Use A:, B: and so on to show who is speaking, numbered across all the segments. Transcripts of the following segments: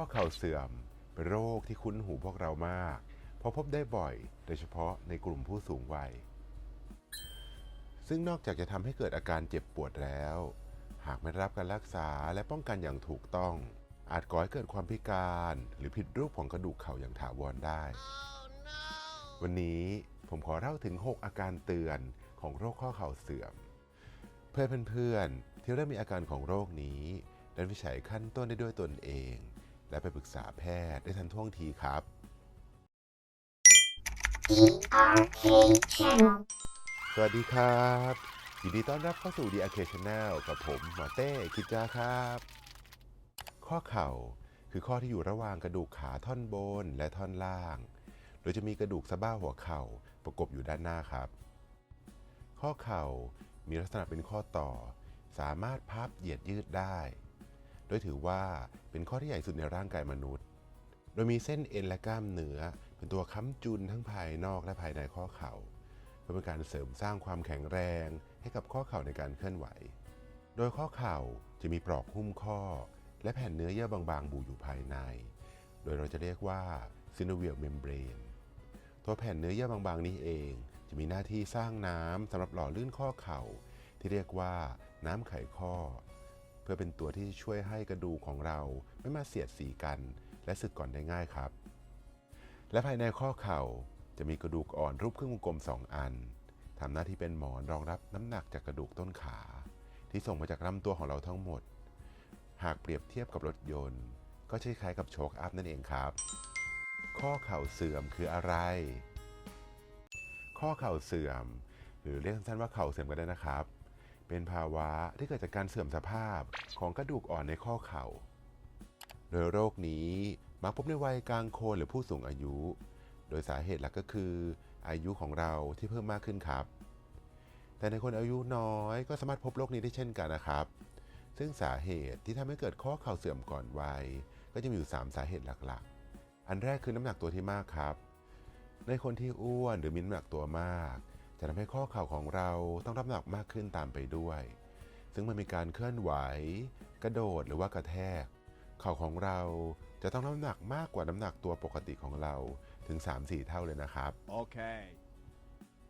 A: อเข่าเสื่อมเป็นโรคที่คุ้นหูพวกเรามาก เพราะพบได้บ่อย โดยเฉพาะในกลุ่มผู้สูงวัย ซึ่งนอกจากจะทำให้เกิดอาการเจ็บปวดแล้ว หากไม่รับการรักษาและป้องกันอย่างถูกต้อง อาจก่อให้เกิดความพิการหรือผิดรูปของกระดูกเข่าอย่างถาวรได้วันนี้ผมขอเล่าถึง 6 อาการเตือนของโรคข้อเข่าเสื่อม เพื่อเพื่อนๆที่เริ่มมีอาการของโรคนี้ได้วิจัยขั้นต้นได้ด้วยตนเอง และไปปรึกษาแพทย์ได้ทันท่วงทีครับ
B: DRK Channel
A: สวัสดีครับยินดีต้อนรับเข้าสู่ DRK Channel กับผมหมอเต้คิดจาครับ ข้อเข่าคือข้อที่อยู่ระหว่างกระดูกขาท่อนบนและท่อนล่าง โดยจะมีกระดูกสะบ้าหัวเข่าประกบอยู่ด้านหน้าครับ ข้อเข่ามีลักษณะเป็นข้อต่อ สามารถพับเหยียดยืดได้ โดยถือว่าเป็นข้อที่ใหญ่สุดในร่างกายมนุษย์ โดยมีเส้นเอ็นและกล้ามเนื้อ เป็นตัวค้ำจุนทั้งภายนอกและภายในข้อเข่าเพื่อเป็นการเสริมสร้างความแข็งแรงให้กับข้อเข่าในการเคลื่อนไหว โดยข้อเข่าจะมีปลอกหุ้มข้อ และแผ่นเนื้อเยื่อบางๆ บูอยู่ภายใน โดยเราจะเรียกว่า synovial membrane ตัวแผ่นเนื้อเยื่อบางๆ นี้เอง จะมีหน้าที่สร้างน้ำสำหรับหล่อลื่นข้อเข่าที่เรียกว่าน้ำไขข้อ พื่อเป็นตัวที่ช่วยให้กระดูกของเราไม่มาเสียดสีกัน และสึกก่อนได้ง่ายครับ และภายในข้อเข่าจะมีกระดูกอ่อนรูปครึ่งวงกลม 2 อันทำหน้าที่เป็นหมอนรองรับน้ำหนักจากกระดูกต้นขา ที่ส่งมาจากลำตัวของเราทั้งหมด หากเปรียบเทียบกับรถยนต์ ก็คล้ายกับโชคอัพนั่นเองครับ ข้อเข่าเสื่อมคืออะไร ข้อเข่าเสื่อม หรือเรียกสั้นๆว่าเข่าเสื่อมก็ได้นะครับ เป็นภาวะที่เกิดจากการเสื่อมสภาพของกระดูกอ่อนในข้อเข่า โดยโรคนี้มักพบในวัยกลางคนหรือผู้สูงอายุ โดยสาเหตุหลักก็คือ อายุของเราที่เพิ่มมากขึ้นครับ แต่ในคนอายุน้อยก็สามารถพบโรคนี้ได้เช่นกันนะครับ ซึ่งสาเหตุที่ทำให้เกิดข้อเข่าเสื่อมก่อนวัย ก็จะมีอยู่ 3 สาเหตุหลักๆ อันแรกคือน้ำหนักตัวที่มากครับ ในคนที่อ้วนหรือมีน้ำหนักตัวมาก จะทำให้ข้อเข่าของเราต้องรับน้ำหนักมากขึ้นตามไปด้วย ซึ่งมันมีการเคลื่อนไหว กระโดดหรือว่ากระแทก เข่าของเราจะต้องน้ำหนักมากกว่าน้ำหนักตัวปกติของเราถึง 3-4 เท่าเลยนะครับ
C: Okay.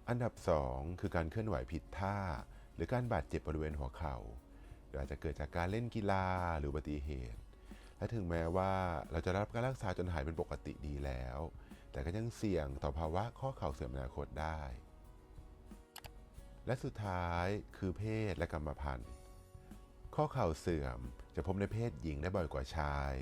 A: อันดับ 2 คือการเคลื่อนไหวผิดท่า หรือการบาดเจ็บบริเวณหัวเข่าหรืออาจจะเกิดจากการเล่นกีฬาหรืออุบัติเหตุ และถึงแม้ว่าเราจะรับการรักษาจนหายเป็นปกติดีแล้ว แต่ก็ยังเสี่ยงต่อภาวะข้อเข่าเสื่อมในอนาคตได้ และสุดท้ายคือเพศและกรรมพันธุ์ ข้อเข่าเสื่อมจะพบในเพศหญิงได้บ่อยกว่าชาย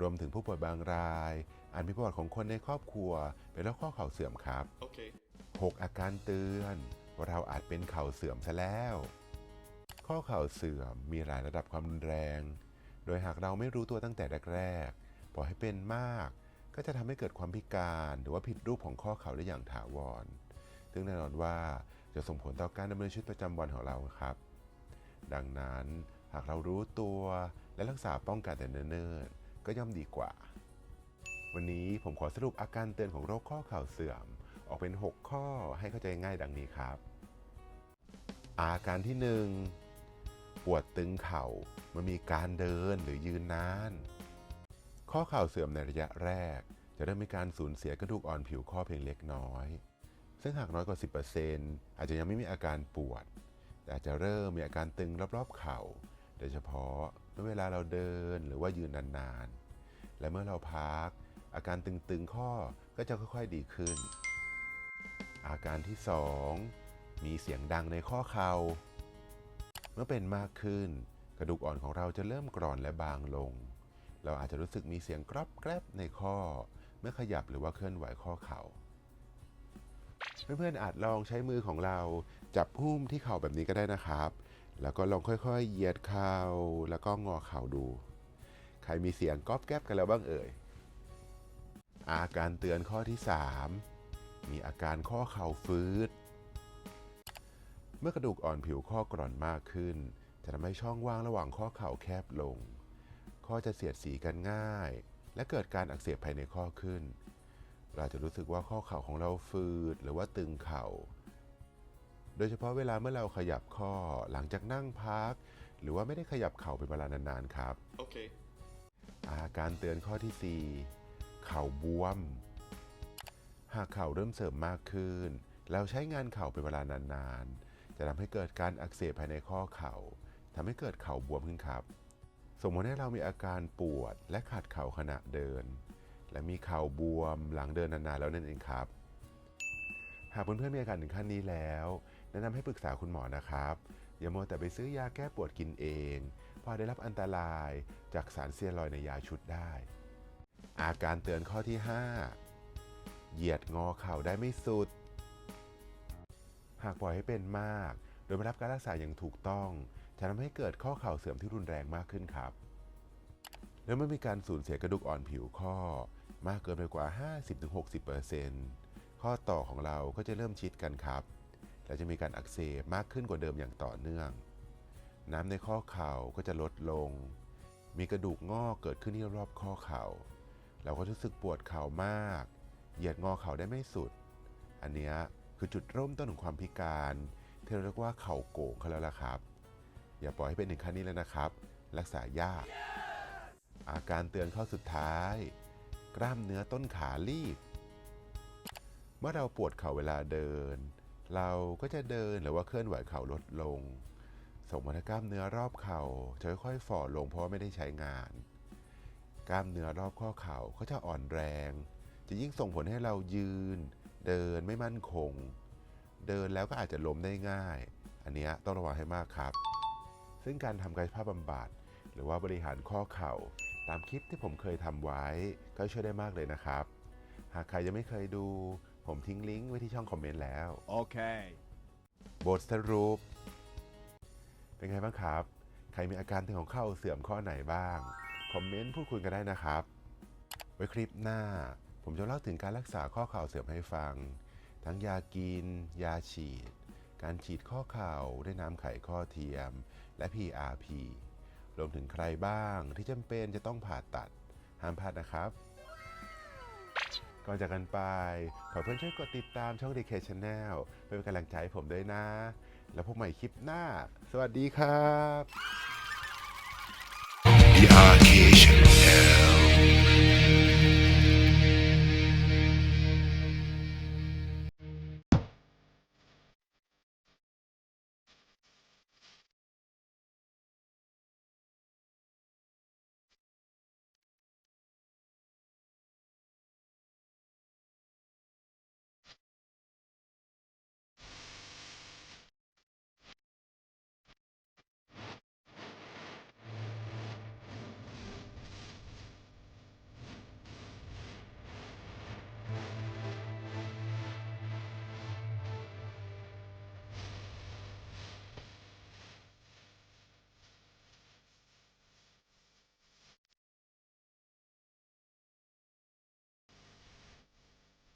A: รวมถึงผู้ป่วยบางราย อาจมีประวัติของคนในครอบครัว เป็นโรคข้อเข่าเสื่อมครับ
C: Okay.
A: 6 อาการเตือนว่าเราอาจเป็นเข่าเสื่อมซะแล้ว ข้อเข่าเสื่อมมีหลายระดับความรุนแรง โดยหากเราไม่รู้ตัวตั้งแต่แรกๆปล่อยให้เป็นมากก็จะทำให้เกิดความพิการหรือว่าผิดรูปของข้อเข่าได้อย่างถาวร ซึ่งแน่นอนว่า จะส่งผลต่อการดำเนินชีวิตประจำวันของเราครับ ดังนั้นหากเรารู้ตัวและรักษาป้องกันแต่เนิ่นๆก็ย่อมดีกว่า วันนี้ผมขอสรุปอาการเตือนของโรคข้อเข่าเสื่อม ออกเป็น 6 ข้อให้เข้าใจง่ายดังนี้ครับ อาการที่ 1 ปวดตึงเข่าเมื่อมีการเดินหรือยืนนาน ข้อเข่าเสื่อมในระยะแรก จะเริ่มมีการสูญเสียกระดูกอ่อนผิวข้อเพียงเล็กน้อย ซึ่งหากน้อยกว่า 10%อาจจะยังไม่มีอาการปวด แต่อาจจะเริ่มมีอาการตึงรอบๆเข่า โดยเฉพาะเมื่อเวลาเราเดินหรือว่ายืนนานๆ และเมื่อเราพัก อาการตึงๆข้อก็จะค่อยๆดีขึ้น อาการที่ 2 มีเสียงดังในข้อเข่า เมื่อเป็นมากขึ้น กระดูกอ่อนของเราจะเริ่มกร่อนและบางลง เราอาจจะรู้สึกมีเสียงกรอบแกรบในข้อ เมื่อขยับหรือว่าเคลื่อนไหวข้อเข่า เพื่อนๆอาจลองใช้มือของเราจับหุ้มที่เข่าแบบนี้ก็ได้นะครับ แล้วก็ลองค่อยๆ เหยียดเข่าแล้วก็งอเข่าดู ใครมีเสียงก๊อบแก๊บกันแล้วบ้างเอ่ย อาการเตือนข้อที่ 3 มีอาการข้อเข่าฟืด เมื่อกระดูกอ่อนผิวข้อกร่อนมากขึ้น จะทำให้ช่องว่างระหว่างข้อเข่าแคบลง ข้อจะเสียดสีกันง่าย และเกิดการอักเสบภายในข้อขึ้น เราจะรู้สึกว่าข้อเข่าของเราฟืดหรือว่าตึงเข่า โดยเฉพาะเวลาเมื่อเราขยับข้อหลังจากนั่งพัก หรือว่าไม่ได้ขยับเข่าเป็นเวลานานๆครับ
C: Okay.
A: อาการเตือนข้อที่ 4 เข่าบวม หากเข่าเริ่มเสริมมากขึ้น เราใช้งานเข่าเป็นเวลานานๆ จะทำให้เกิดการอักเสบภายในข้อเข่าทำให้เกิดเข่าบวมขึ้นครับ สมมติให้เรามีอาการปวดและขัดเข่าขณะเดิน และมีเข่าบวมหลังเดินนานๆแล้วนั่นเองครับ หากเพื่อนๆมีอาการถึงขั้นนี้แล้ว แนะนำให้ปรึกษาคุณหมอนะครับอย่ามัวแต่ไปซื้อยาแก้ปวดกินเองเพราะได้รับอันตรายจากสารเซียรอยในยาชุดได้ อาการเตือนข้อที่ 5 เหยียดงอเข่าได้ไม่สุด หากปล่อยให้เป็นมาก โดยไม่รับการรักษาอย่างถูกต้อง จะทำให้เกิดข้อเข่าเสื่อมที่รุนแรงมากขึ้นครับ และเมื่อมีการสูญเสียกระดูกอ่อนผิวข้อ มากเกินไปกว่า 50-60%ข้อต่อของเราก็จะเริ่มชิดกันครับ และจะมีการอักเสบมากขึ้นกว่าเดิมอย่างต่อเนื่อง น้ำในข้อเข่าก็จะลดลง มีกระดูกงอกเกิดขึ้นที่รอบข้อเข่า เราก็รู้สึกปวดเข่ามาก เหยียดงอเข่าได้ไม่สุด อันนี้คือจุดเริ่มต้นของความพิการที่เราเรียกว่าเข่าโก่งเขาแล้วล่ะครับ อย่าปล่อยให้เป็นถึงขั้นนี้แล้วนะครับ รักษายาก อาการเตือนข้อสุดท้าย กล้ามเนื้อต้นขาลีบ เมื่อเราปวดเข่าเวลาเดิน เราก็จะเดินหรือว่าเคลื่อนไหวเข่าลดลง ส่งผลให้กล้ามเนื้อรอบเข่าจะค่อยๆฝ่อลงเพราะไม่ได้ใช้งาน กล้ามเนื้อรอบข้อเข่าก็จะอ่อนแรง จะยิ่งส่งผลให้เรายืน เดินไม่มั่นคง เดินแล้วก็อาจจะล้มได้ง่าย อันนี้ต้องระวังให้มากครับ ซึ่งการทำกายภาพบำบัดหรือว่าบริหารข้อเข่า ตามคลิปที่ผมเคยทำไว้ก็ช่วยได้มากเลยนะครับ หากใครยังไม่เคยดู ผมทิ้งลิงก์ไว้ที่ช่องคอมเมนต์แล้ว
C: Okay.
A: บทสรุปเป็นไงบ้างครับ ใครมีอาการถึงของเข่าเสื่อมข้อไหนบ้าง คอมเมนต์พูดคุยกันได้นะครับ ไว้คลิปหน้า ผมจะเล่าถึงการรักษาข้อเข่าเสื่อมให้ฟัง ทั้งยากิน ยาฉีด การฉีดข้อเข่าด้วยน้ำไขข้อเทียม และ PRP รวมถึงใครบ้างที่จำเป็นจะต้องผ่าตัด ห้ามพลาดนะครับก่อนจากกันไป ขอเพื่อนช่วยกดติดตามช่อง DK Channel เพื่อเป็นกำลังใจให้ผมด้วยนะ แล้วพบใหม่คลิปหน้า สวัสดีครับ